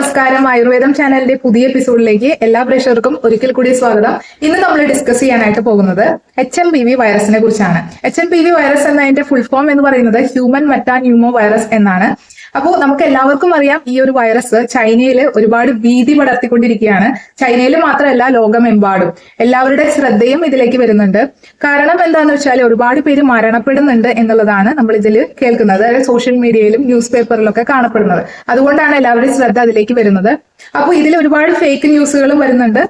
നമസ്കാരം. ആയുർവേദം ചാനലിന്റെ പുതിയ എപ്പിസോഡിലേക്ക് എല്ലാ പ്രേക്ഷകർക്കും ഒരിക്കൽ കൂടി സ്വാഗതം. ഇന്ന് നമ്മൾ ഡിസ്കസ് ചെയ്യാനായിട്ട് പോകുന്നത് എച്ച് എം പി വി വൈറസിനെ കുറിച്ചാണ്. H M P V virus എന്നതിന്റെ ഫുൾ ഫോം എന്ന് പറയുന്നത് ഹ്യൂമൻ മെറ്റാ ന്യൂമോ വൈറസ് എന്നാണ്. അപ്പോൾ നമുക്ക് എല്ലാവർക്കും അറിയാം ഈ ഒരു വൈറസ് ചൈനയിൽ ഒരുപാട് ഭീതി പടർത്തിക്കൊണ്ടിരിക്കുകയാണ്. ചൈനയിൽ മാത്രമല്ല ലോകമെമ്പാടും. എല്ലാവരുടെ ശ്രദ്ധയും ഇതിലേക്ക് വരുന്നുണ്ട്. കാരണം എന്താണെന്ന് വെച്ചാൽ ഒരുപാട് പേര് മരണപ്പെടുന്നുണ്ട് എന്നുള്ളതാണ് നമ്മൾ ഇതിൽ കേൾക്കുന്നത്. അതായത് സോഷ്യൽ മീഡിയയിലും ന്യൂസ് പേപ്പറിലൊക്കെ കാണപ്പെടുന്നത്. അതുകൊണ്ടാണ് എല്ലാവരുടെയും ശ്രദ്ധ അതിലേക്ക് വരുന്നത്. അപ്പോൾ ഇതിൽ ഒരുപാട് ഫേക്ക് ന്യൂസുകളും വരുന്നുണ്ട്.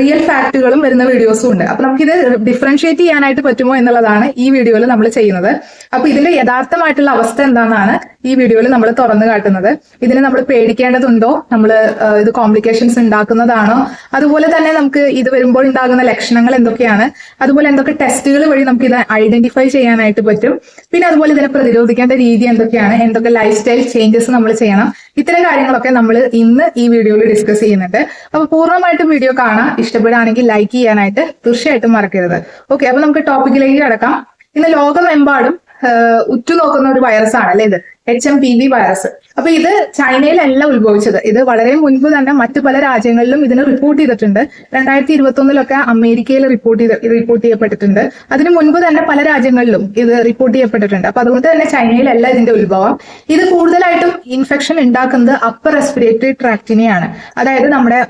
റിയൽ ഫാക്റ്റുകളും വരുന്ന വീഡിയോസും ഉണ്ട്. അപ്പൊ നമുക്കിത് ഡിഫറൻഷിയേറ്റ് ചെയ്യാനായിട്ട് പറ്റുമോ എന്നുള്ളതാണ് ഈ വീഡിയോയിൽ നമ്മൾ ചെയ്യുന്നത്. അപ്പൊ ഇതിന്റെ യഥാർത്ഥമായിട്ടുള്ള അവസ്ഥ എന്താണെന്നാണ് ഈ വീഡിയോയിൽ നമ്മൾ തുറന്നു കാട്ടുന്നത്. ഇതിന് നമ്മൾ പേടിക്കേണ്ടതുണ്ടോ? നമ്മൾ ഇത് കോംപ്ലിക്കേഷൻസ് ഉണ്ടാക്കുന്നതാണോ? അതുപോലെ തന്നെ നമുക്ക് ഇത് വരുമ്പോൾ ഉണ്ടാകുന്ന ലക്ഷണങ്ങൾ എന്തൊക്കെയാണ്? അതുപോലെ എന്തൊക്കെ ടെസ്റ്റുകൾ വഴി നമുക്ക് ഇത് ഐഡന്റിഫൈ ചെയ്യാനായിട്ട് പറ്റും. പിന്നെ അതുപോലെ ഇതിനെ പ്രതിരോധിക്കേണ്ട രീതി എന്തൊക്കെയാണ്? എന്തൊക്കെ ലൈഫ് സ്റ്റൈൽ ചേഞ്ചസ് നമ്മൾ ചെയ്യണം? ഇത്തരം കാര്യങ്ങളൊക്കെ നമ്മൾ ഇന്ന് ഈ വീഡിയോയിൽ ഡിസ്കസ് ചെയ്യുന്നുണ്ട്. അപ്പൊ പൂർണമായിട്ടും വീഡിയോ കാണാം. ഇഷ്ടപ്പെടുകയാണെങ്കിൽ ലൈക്ക് ചെയ്യാനായിട്ട് തീർച്ചയായിട്ടും മറക്കരുത്. ഓക്കെ അപ്പൊ നമുക്ക് ടോപ്പിക്കിലേക്ക് കിടക്കാം. ഇന്ന് ലോകമെമ്പാടും ഉറ്റുനോക്കുന്ന ഒരു വൈറസ് ആണ് അല്ലേ ഇത്? H M P V virus അപ്പൊ ഇത് ചൈനയിലല്ല ഉത്ഭവിച്ചത്. ഇത് വളരെ മുൻപ് തന്നെ മറ്റു പല രാജ്യങ്ങളിലും ഇതിന് റിപ്പോർട്ട് ചെയ്തിട്ടുണ്ട്. രണ്ടായിരത്തി ഇരുപത്തി ഒന്നിലൊക്കെ അമേരിക്കയിൽ റിപ്പോർട്ട് ചെയ്ത് റിപ്പോർട്ട് ചെയ്യപ്പെട്ടിട്ടുണ്ട്. അതിനു മുൻപ് തന്നെ പല രാജ്യങ്ങളിലും ഇത് റിപ്പോർട്ട് ചെയ്യപ്പെട്ടിട്ടുണ്ട്. അപ്പൊ അതുകൊണ്ട് തന്നെ ചൈനയിലല്ല ഇതിന്റെ ഉത്ഭവം. ഇത് കൂടുതലായിട്ടും ഇൻഫെക്ഷൻ ഉണ്ടാക്കുന്നത് അപ്പർ റെസ്പിറേറ്ററി ട്രാക്റ്റിനെയാണ് അതായത് നമ്മുടെ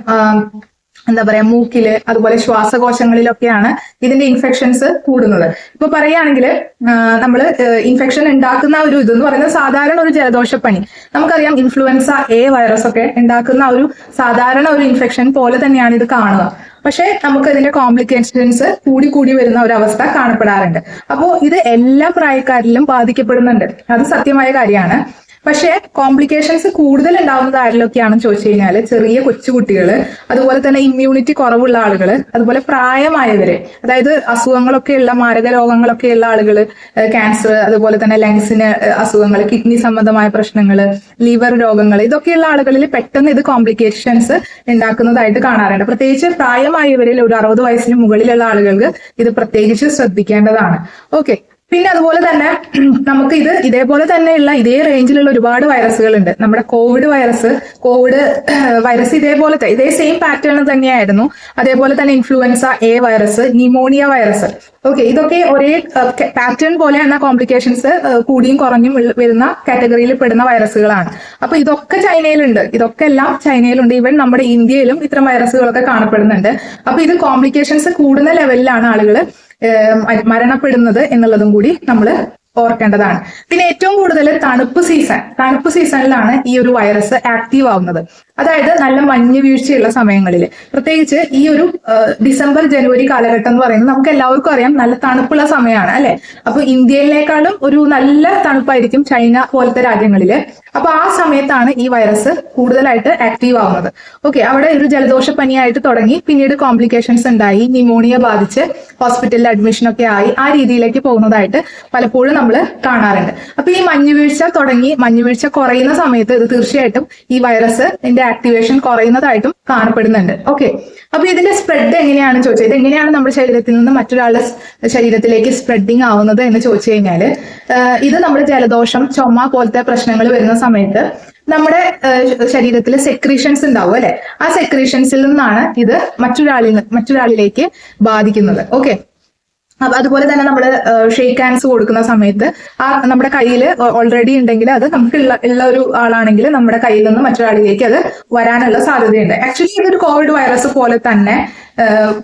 എന്താ പറയാ മൂക്കിൽ അതുപോലെ ശ്വാസകോശങ്ങളിലൊക്കെയാണ് ഇതിന്റെ ഇൻഫെക്ഷൻസ് കൂടുന്നത്. ഇപ്പൊ പറയുകയാണെങ്കിൽ നമ്മൾ ഇൻഫെക്ഷൻ ഉണ്ടാക്കുന്ന ഒരു ഇതെന്ന് പറയുന്നത് സാധാരണ ഒരു ജലദോഷപ്പനി. നമുക്കറിയാം ഇൻഫ്ലുവൻസ എ വൈറസ് ഒക്കെ ഉണ്ടാക്കുന്ന ഒരു സാധാരണ ഒരു ഇൻഫെക്ഷൻ പോലെ തന്നെയാണ് ഇത് കാണുക. പക്ഷേ നമുക്ക് ഇതിന്റെ കോംപ്ലിക്കേഷൻസ് കൂടി കൂടി വരുന്ന ഒരു അവസ്ഥ കാണപ്പെടാറുണ്ട്. അപ്പോൾ ഇത് എല്ലാ പ്രായക്കാരിലും ബാധിക്കപ്പെടുന്നുണ്ട്. അത് സത്യമായ കാര്യമാണ്. പക്ഷേ കോംപ്ലിക്കേഷൻസ് കൂടുതൽ ഉണ്ടാവുന്നത് ആരിലൊക്കെയാണെന്ന് ചോദിച്ചു കഴിഞ്ഞാൽ ചെറിയ കൊച്ചുകുട്ടികൾ അതുപോലെ തന്നെ ഇമ്മ്യൂണിറ്റി കുറവുള്ള ആളുകൾ അതുപോലെ പ്രായമായവര് അതായത് അസുഖങ്ങളൊക്കെ ഉള്ള മാരക രോഗങ്ങളൊക്കെ ഉള്ള ആളുകൾ ക്യാൻസർ അതുപോലെ തന്നെ ലങ്സിന് അസുഖങ്ങൾ കിഡ്നി സംബന്ധമായ പ്രശ്നങ്ങൾ ലിവർ രോഗങ്ങൾ ഇതൊക്കെയുള്ള ആളുകളിൽ പെട്ടെന്ന് ഇത് കോംപ്ലിക്കേഷൻസ് ഉണ്ടാക്കുന്നതായിട്ട് കാണാറുണ്ട്. പ്രത്യേകിച്ച് പ്രായമായവരിൽ ഒരു അറുപത് വയസ്സിന് മുകളിലുള്ള ആളുകൾക്ക് ഇത് പ്രത്യേകിച്ച് ശ്രദ്ധിക്കേണ്ടതാണ്. ഓക്കെ പിന്നെ അതുപോലെ തന്നെ നമുക്ക് ഇത് ഇതേപോലെ തന്നെയുള്ള ഇതേ റേഞ്ചിലുള്ള ഒരുപാട് വൈറസുകൾ ഉണ്ട് നമ്മുടെ കോവിഡ് വൈറസ് കോവിഡ് വൈറസ് ഇതേപോലത്തെ ഇതേ സെയിം പാറ്റേൺ തന്നെയായിരുന്നു. അതേപോലെ തന്നെ influenza A virus pneumonia virus okay ഇതൊക്കെ ഒരേ പാറ്റേൺ പോലെ എന്ന കോംപ്ലിക്കേഷൻസ് കൂടിയും കുറഞ്ഞും വരുന്ന കാറ്റഗറിയിൽ പെടുന്ന വൈറസുകളാണ് അപ്പൊ ഇതൊക്കെ ചൈനയിലുണ്ട്. ഇതൊക്കെ എല്ലാം ചൈനയിലുണ്ട്. ഈവൻ നമ്മുടെ ഇന്ത്യയിലും ഇത്തരം വൈറസുകളൊക്കെ കാണപ്പെടുന്നുണ്ട്. അപ്പൊ ഇത് കോംപ്ലിക്കേഷൻസ് കൂടുന്ന ലെവലിലാണ് ആളുകൾ മരണപ്പെടുന്നത് എന്നുള്ളതും കൂടി നമ്മൾ ഓർക്കേണ്ടതാണ്. പിന്നെ ഏറ്റവും കൂടുതൽ തണുപ്പ് സീസൺ. തണുപ്പ് സീസണിലാണ് ഈ ഒരു വൈറസ് ആക്റ്റീവ് ആവുന്നത്. അതായത് നല്ല മഞ്ഞ് വീഴ്ചയുള്ള സമയങ്ങളിൽ പ്രത്യേകിച്ച് ഈ ഒരു ഡിസംബർ ജനുവരി കാലഘട്ടം എന്ന് പറയുന്നത് നമുക്ക് എല്ലാവർക്കും അറിയാം നല്ല തണുപ്പുള്ള സമയമാണ് അല്ലെ? അപ്പൊ ഇന്ത്യയിലേക്കാളും ഒരു നല്ല തണുപ്പായിരിക്കും ചൈന പോലത്തെ രാജ്യങ്ങളിൽ അപ്പൊ ആ സമയത്താണ് ഈ വൈറസ് കൂടുതലായിട്ട് ആക്റ്റീവ് ആവുന്നത്. ഓക്കെ അവിടെ ഒരു ജലദോഷ പനിയായിട്ട് തുടങ്ങി പിന്നീട് കോംപ്ലിക്കേഷൻസ് ഉണ്ടായി ന്യൂമോണിയ ബാധിച്ച് ഹോസ്പിറ്റലിൽ അഡ്മിഷൻ ഒക്കെ ആയി ആ രീതിയിലേക്ക് പോകുന്നതായിട്ട് പലപ്പോഴും നമ്മൾ കാണാറുണ്ട്. അപ്പൊ ഈ മഞ്ഞുവീഴ്ച തുടങ്ങി മഞ്ഞുവീഴ്ച കുറയുന്ന സമയത്ത് ഇത് തീർച്ചയായിട്ടും ഈ വൈറസ് ഇതിന്റെ ആക്ടിവേഷൻ കുറയുന്നതായിട്ടും കാണപ്പെടുന്നുണ്ട്. ഓക്കെ അപ്പൊ ഇതിന്റെ സ്പ്രെഡ് എങ്ങനെയാണെന്ന് ചോദിച്ചാൽ ഇത് എങ്ങനെയാണ് നമ്മുടെ ശരീരത്തിൽ നിന്ന് മറ്റൊരാളുടെ ശരീരത്തിലേക്ക് സ്പ്രെഡിങ് ആവുന്നത് എന്ന് ചോദിച്ചു കഴിഞ്ഞാൽ ഇത് നമ്മുടെ ജലദോഷം ചുമ പോലത്തെ പ്രശ്നങ്ങൾ വരുന്ന സമയത്ത് നമ്മുടെ ശരീരത്തിൽ സെക്രീഷൻസ് ഉണ്ടാവും അല്ലെ? ആ സെക്രീഷൻസിൽ നിന്നാണ് ഇത് മറ്റൊരാളിൽ മറ്റൊരാളിലേക്ക് ബാധിക്കുന്നത്. ഓക്കെ അതുപോലെ തന്നെ നമ്മൾ ഷേക്ക് ഹാൻഡ്സ് കൊടുക്കുന്ന സമയത്ത് ആ നമ്മുടെ കയ്യിൽ ഓൾറെഡി ഉണ്ടെങ്കിൽ അത് നമുക്ക് ഉള്ള ഉള്ള ഒരു ആളാണെങ്കിൽ നമ്മുടെ കയ്യിൽ നിന്ന് മറ്റൊരാളിലേക്ക് അത് വരാനുള്ള സാധ്യതയുണ്ട്. ആക്ച്വലി ഇതൊരു കോവിഡ് വൈറസ് പോലെ തന്നെ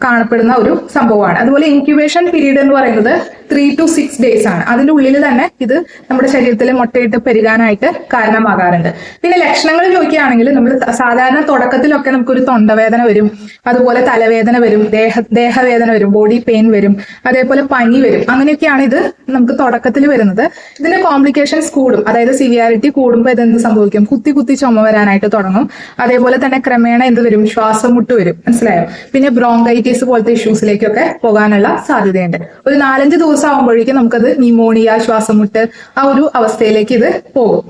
കാണപ്പെടുന്ന ഒരു സംഭവമാണ്. അതുപോലെ ഇൻക്യുബേഷൻ പീരീഡ് എന്ന് പറയുന്നത് ത്രീ ടു സിക്സ് ഡേയ്സ് ആണ്. അതിന്റെ ഉള്ളിൽ തന്നെ ഇത് നമ്മുടെ ശരീരത്തിൽ മുട്ടയിട്ട് പെരുകാനായിട്ട് കാരണമാകാറുണ്ട്. പിന്നെ ലക്ഷണങ്ങൾ ചോദിക്കുകയാണെങ്കിൽ നമ്മൾ സാധാരണ തുടക്കത്തിലൊക്കെ നമുക്കൊരു തൊണ്ടവേദന വരും അതുപോലെ തലവേദന വരും ദേഹ ദേഹവേദന വരും ബോഡി പെയിൻ വരും അതേപോലെ പനി വരും. അങ്ങനെയൊക്കെയാണ് ഇത് നമുക്ക് തുടക്കത്തിൽ വരുന്നത്. ഇതിന്റെ കോംപ്ലിക്കേഷൻസ് കൂടും. അതായത് സിവിയാരിറ്റി കൂടുമ്പോൾ ഇതെന്ത് സംഭവിക്കും? കുത്തി കുത്തി ചുമ വരാനായിട്ട് തുടങ്ങും. അതേപോലെ തന്നെ ക്രമേണ എന്ത് വരും? ശ്വാസം മുട്ട് വരും. മനസ്സിലായോ? പിന്നെ ബ്രോങ്കൈറ്റിസ് പോലത്തെ ഇഷ്യൂസിലേക്കൊക്കെ പോകാനുള്ള സാധ്യതയുണ്ട്. ഒരു നാലഞ്ച് ദിവസം ആകുമ്പോഴേക്കും നമുക്കത് ന്യൂമോണിയ ശ്വാസമുട്ട് ആ ഒരു അവസ്ഥയിലേക്ക് ഇത് പോകും.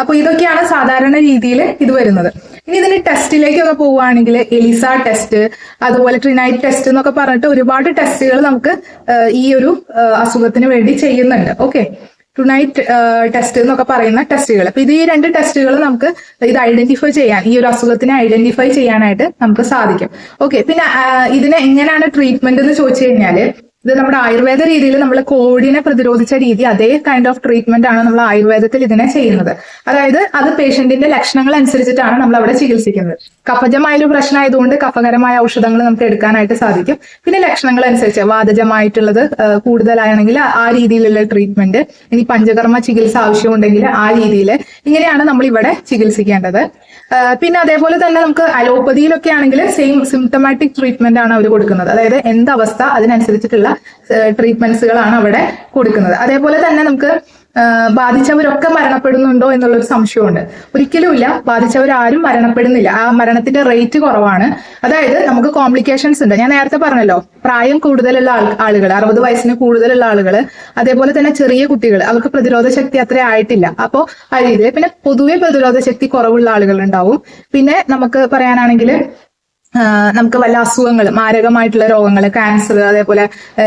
അപ്പൊ ഇതൊക്കെയാണ് സാധാരണ രീതിയിൽ ഇത് വരുന്നത്. ഇനി ഇതിന് ടെസ്റ്റിലേക്കൊക്കെ പോവുകയാണെങ്കിൽ എലിസ ടെസ്റ്റ് അതുപോലെ ട്രിനൈറ്റ് ടെസ്റ്റ് എന്നൊക്കെ പറഞ്ഞിട്ട് ഒരുപാട് ടെസ്റ്റുകൾ നമുക്ക് ഈ ഒരു അസുഖത്തിന് വേണ്ടി ചെയ്യുന്നുണ്ട്. ഓക്കെ ടുനൈറ്റ് ടെസ്റ്റ് എന്നൊക്കെ പറയുന്ന ടെസ്റ്റുകൾ അപ്പൊ ഇത് ഈ രണ്ട് ടെസ്റ്റുകൾ നമുക്ക് ഇത് ഐഡന്റിഫൈ ചെയ്യാൻ ഈ ഒരു അസുഖത്തിനെ ഐഡന്റിഫൈ ചെയ്യാനായിട്ട് നമുക്ക് സാധിക്കും. ഓക്കെ പിന്നെ ഇതിനെ എങ്ങനെയാണ് ട്രീറ്റ്മെന്റ് എന്ന് ചോദിച്ചു കഴിഞ്ഞാൽ ഇത് നമ്മുടെ ആയുർവേദ രീതിയിൽ നമ്മൾ കോവിഡിനെ പ്രതിരോധിച്ച രീതി അതേ കൈൻഡ് ഓഫ് ട്രീറ്റ്മെന്റ് ആണ് നമ്മൾ ആയുർവേദത്തിൽ ഇതിനെ ചെയ്യുന്നത്. അതായത് അത് പേഷ്യന്റിന്റെ ലക്ഷണങ്ങൾ അനുസരിച്ചിട്ടാണ് നമ്മൾ അവിടെ ചികിത്സിക്കുന്നത്. കഫജമായ ഒരു പ്രശ്നമായതുകൊണ്ട് കഫകരമായ ഔഷധങ്ങൾ നമുക്ക് എടുക്കാനായിട്ട് സാധിക്കും. പിന്നെ ലക്ഷണങ്ങൾ അനുസരിച്ച് വാതജമായിട്ടുള്ളത് കൂടുതലാണെങ്കിൽ ആ രീതിയിലുള്ള ട്രീറ്റ്മെന്റ് ഇനി പഞ്ചകർമ്മ ചികിത്സ ആവശ്യമുണ്ടെങ്കിൽ ആ രീതിയിൽ ഇങ്ങനെയാണ് നമ്മൾ ഇവിടെ ചികിത്സിക്കേണ്ടത് പിന്നെ അതേപോലെ തന്നെ നമുക്ക് അലോപ്പതിയിലൊക്കെ ആണെങ്കിൽ സെയിം സിംറ്റമാറ്റിക് ട്രീറ്റ്മെന്റ് ആണ് അവർ കൊടുക്കുന്നത്. അതായത് എന്തവസ്ഥ അതിനനുസരിച്ചിട്ടുള്ള ട്രീറ്റ്മെന്റ്സുകളാണ് അവിടെ കൊടുക്കുന്നത്. അതേപോലെ തന്നെ നമുക്ക് ബാധിച്ചവരൊക്കെ മരണപ്പെടുന്നുണ്ടോ എന്നുള്ളൊരു സംശയമുണ്ട്. ഒരിക്കലുമില്ല ബാധിച്ചവരാരും മരണപ്പെടുന്നില്ല. ആ മരണത്തിന്റെ റേറ്റ് കുറവാണ്. അതായത് നമുക്ക് കോംപ്ലിക്കേഷൻസ് ഉണ്ട്. ഞാൻ നേരത്തെ പറഞ്ഞല്ലോ പ്രായം കൂടുതലുള്ള ആളുകൾ അറുപത് വയസ്സിന് കൂടുതലുള്ള ആളുകൾ അതേപോലെ തന്നെ ചെറിയ കുട്ടികൾ അവർക്ക് പ്രതിരോധ ശക്തി അത്ര ആയിട്ടില്ല. അപ്പോൾ ആ രീതിയിൽ പിന്നെ പൊതുവെ പ്രതിരോധ ശക്തി കുറവുള്ള ആളുകൾ ഉണ്ടാവും പിന്നെ നമുക്ക് പറയാനാണെങ്കിൽ നമുക്ക് വല്ല അസുഖങ്ങൾ മാരകമായിട്ടുള്ള രോഗങ്ങൾ ക്യാൻസർ അതേപോലെ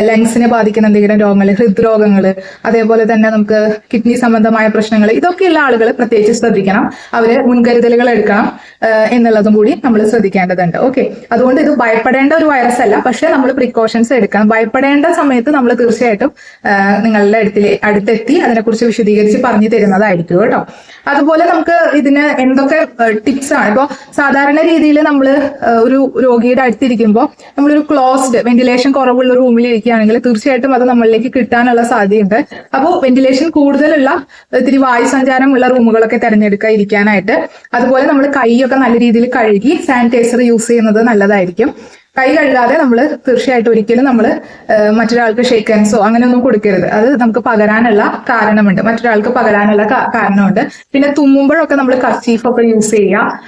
ലങ്സിനെ ബാധിക്കുന്ന എന്തെങ്കിലും രോഗങ്ങൾ ഹൃദ്രോഗങ്ങൾ അതേപോലെ തന്നെ നമുക്ക് കിഡ്നി സംബന്ധമായ പ്രശ്നങ്ങൾ ഇതൊക്കെയുള്ള ആളുകൾ പ്രത്യേകിച്ച് ശ്രദ്ധിക്കണം. അവർ മുൻകരുതലുകൾ എടുക്കണം എന്നുള്ളതും കൂടി നമ്മൾ ശ്രദ്ധിക്കേണ്ടതുണ്ട്. ഓക്കെ. അതുകൊണ്ട് ഇത് ഭയപ്പെടേണ്ട ഒരു വൈറസ് അല്ല പക്ഷെ നമ്മൾ പ്രിക്കോഷൻസ് എടുക്കണം. ഭയപ്പെടേണ്ട സമയത്ത് നമ്മൾ തീർച്ചയായിട്ടും നിങ്ങളുടെ അടുത്തിലെ അടുത്തെത്തി അതിനെക്കുറിച്ച് വിശദീകരിച്ച് പറഞ്ഞു തരുന്നതായിരിക്കും കേട്ടോ. അതുപോലെ നമുക്ക് ഇതിന് എന്തൊക്കെ ടിപ്സ് ആണ്. ഇപ്പോൾ സാധാരണ രീതിയിൽ നമ്മൾ ഒരു രോഗിയുടെ അടുത്തിരിക്കുമ്പോൾ നമ്മളൊരു ക്ലോസ്ഡ് വെന്റിലേഷൻ കുറവുള്ള റൂമിൽ ഇരിക്കുകയാണെങ്കിൽ തീർച്ചയായിട്ടും അത് നമ്മളിലേക്ക് കിട്ടാനുള്ള സാധ്യതയുണ്ട്. അപ്പോൾ വെന്റിലേഷൻ കൂടുതലുള്ള ഇത്തിരി വായു സഞ്ചാരമുള്ള റൂമുകളൊക്കെ തിരഞ്ഞെടുക്കുക ഇരിക്കാനായിട്ട്. അതുപോലെ നമ്മൾ കൈയൊക്കെ നല്ല രീതിയിൽ കഴുകി സാനിറ്റൈസർ യൂസ് ചെയ്യുന്നത് നല്ലതായിരിക്കും. കൈ കഴുകാതെ നമ്മൾ തീർച്ചയായിട്ടും ഒരിക്കലും നമ്മൾ മറ്റൊരാൾക്ക് ഷേക്ക് ഹാൻഡ്സോ അങ്ങനെയൊന്നും കൊടുക്കരുത്. അത് നമുക്ക് പകരാനുള്ള കാരണമുണ്ട്. മറ്റൊരാൾക്ക് പകരാനുള്ള കാരണമുണ്ട്. പിന്നെ തുമ്മുമ്പോഴൊക്കെ നമ്മൾ കർച്ചീഫ് ഒക്കെ യൂസ് ചെയ്യുക.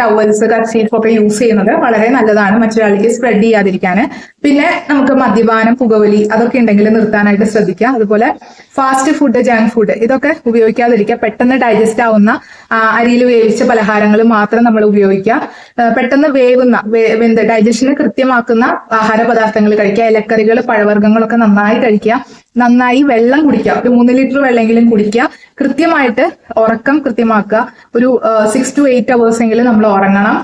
ടവൽസ് കർച്ചീഫ് ഒക്കെ യൂസ് ചെയ്യുന്നത് വളരെ നല്ലതാണ്. മറ്റൊരാൾക്ക് സ്പ്രെഡ് ചെയ്യാതിരിക്കാൻ പിന്നെ നമുക്ക് മദ്യപാനം പുകവലി അതൊക്കെ ഉണ്ടെങ്കിൽ നിർത്താനായിട്ട് ശ്രദ്ധിക്കുക. അതുപോലെ ഫാസ്റ്റ് ഫുഡ് ജങ്ക് ഫുഡ് ഇതൊക്കെ ഉപയോഗിക്കാതിരിക്കുക. പെട്ടെന്ന് ഡൈജസ്റ്റ് ആവുന്ന അരിയിൽ വേവിച്ച പലഹാരങ്ങൾ മാത്രം നമ്മൾ ഉപയോഗിക്കുക. പെട്ടെന്ന് വേവുന്ന എന്ത് ഡൈജഷന് കൃത്യമാക്കുന്ന ആഹാര പദാർത്ഥങ്ങൾ കഴിക്കുക. ഇലക്കറികൾ പഴവർഗങ്ങളൊക്കെ നന്നായി കഴിക്കുക. നന്നായി വെള്ളം കുടിക്കുക. ഒരു മൂന്ന് ലിറ്റർ വെള്ളമെങ്കിലും കുടിക്കുക. കൃത്യമായിട്ട് ഉറക്കം കൃത്യമാക്കുക. ഒരു സിക്സ് ടു എയ്റ്റ് അവേഴ്സ് എങ്കിലും നമ്മൾ ഉറങ്ങണം.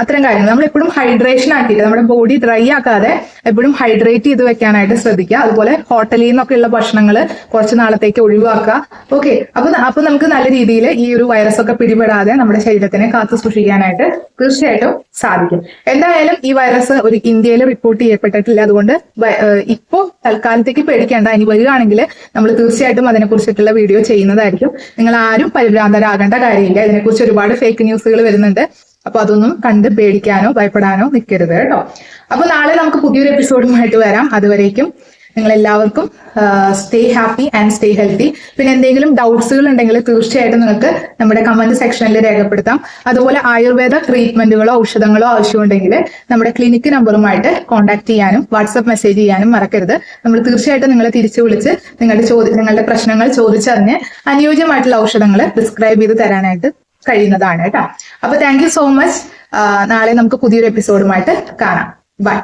അത്തരം കാര്യങ്ങൾ. നമ്മൾ എപ്പോഴും ഹൈഡ്രേഷൻ ആക്കിയിട്ട് നമ്മുടെ ബോഡി ഡ്രൈ ആക്കാതെ എപ്പോഴും ഹൈഡ്രേറ്റ് ചെയ്ത് വെക്കാനായിട്ട് ശ്രദ്ധിക്കുക. അതുപോലെ ഹോട്ടലിൽ നിന്നൊക്കെയുള്ള ഭക്ഷണങ്ങൾ കുറച്ച് നാളത്തേക്ക് ഒഴിവാക്കുക. ഓക്കെ അപ്പൊ അപ്പൊ നമുക്ക് നല്ല രീതിയിൽ ഈ ഒരു വൈറസ് ഒക്കെ പിടിപെടാതെ നമ്മുടെ ശരീരത്തിനെ കാത്തു സൂക്ഷിക്കാനായിട്ട് തീർച്ചയായിട്ടും സാധിക്കും. എന്തായാലും ഈ വൈറസ് ഒരു ഇന്ത്യയിൽ റിപ്പോർട്ട് ചെയ്യപ്പെട്ടിട്ടില്ല. അതുകൊണ്ട് ഇപ്പോ തൽക്കാലത്തേക്ക് പേടിക്കേണ്ട. ഇനി വരികയാണെങ്കിൽ നമ്മൾ തീർച്ചയായിട്ടും അതിനെക്കുറിച്ചിട്ടുള്ള വീഡിയോ ചെയ്യുന്നതായിരിക്കും. നിങ്ങൾ ആരും പരിഭ്രാന്തരാകേണ്ട കാര്യമില്ല. ഇതിനെക്കുറിച്ച് ഒരുപാട് ഫേക്ക് ന്യൂസുകൾ വരുന്നുണ്ട്. അപ്പൊ അതൊന്നും കണ്ട് പേടിക്കാനോ ഭയപ്പെടാനോ നിൽക്കരുത് കേട്ടോ. അപ്പൊ നാളെ നമുക്ക് പുതിയൊരു എപ്പിസോഡുമായിട്ട് വരാം. അതുവരേക്കും നിങ്ങൾ എല്ലാവർക്കും stay happy and stay healthy പിന്നെ എന്തെങ്കിലും ഡൗട്ട്സുകൾ ഉണ്ടെങ്കിൽ തീർച്ചയായിട്ടും നിങ്ങൾക്ക് നമ്മുടെ കമന്റ് സെക്ഷനിൽ രേഖപ്പെടുത്താം. അതുപോലെ ആയുർവേദ ട്രീറ്റ്മെന്റുകളോ ഔഷധങ്ങളോ ആവശ്യമുണ്ടെങ്കിൽ നമ്മുടെ ക്ലിനിക്ക് നമ്പറുമായിട്ട് കോൺടാക്ട് ചെയ്യാനും വാട്സപ്പ് മെസ്സേജ് ചെയ്യാനും മറക്കരുത്. നമ്മൾ തീർച്ചയായിട്ടും നിങ്ങളെ തിരിച്ചു വിളിച്ച് നിങ്ങളുടെ ചോദ്യ നിങ്ങളുടെ പ്രശ്നങ്ങൾ ചോദിച്ചറിഞ്ഞ് അനുയോജ്യമായിട്ടുള്ള ഔഷധങ്ങൾ പ്രിസ്ക്രൈബ് ചെയ്ത് തരാനായിട്ട് കഴിയുന്നതാണ് കേട്ടോ. അപ്പൊ താങ്ക് യു സോ മച്ച് നാളെ നമുക്ക് പുതിയൊരു എപ്പിസോഡുമായിട്ട് കാണാം. ബൈ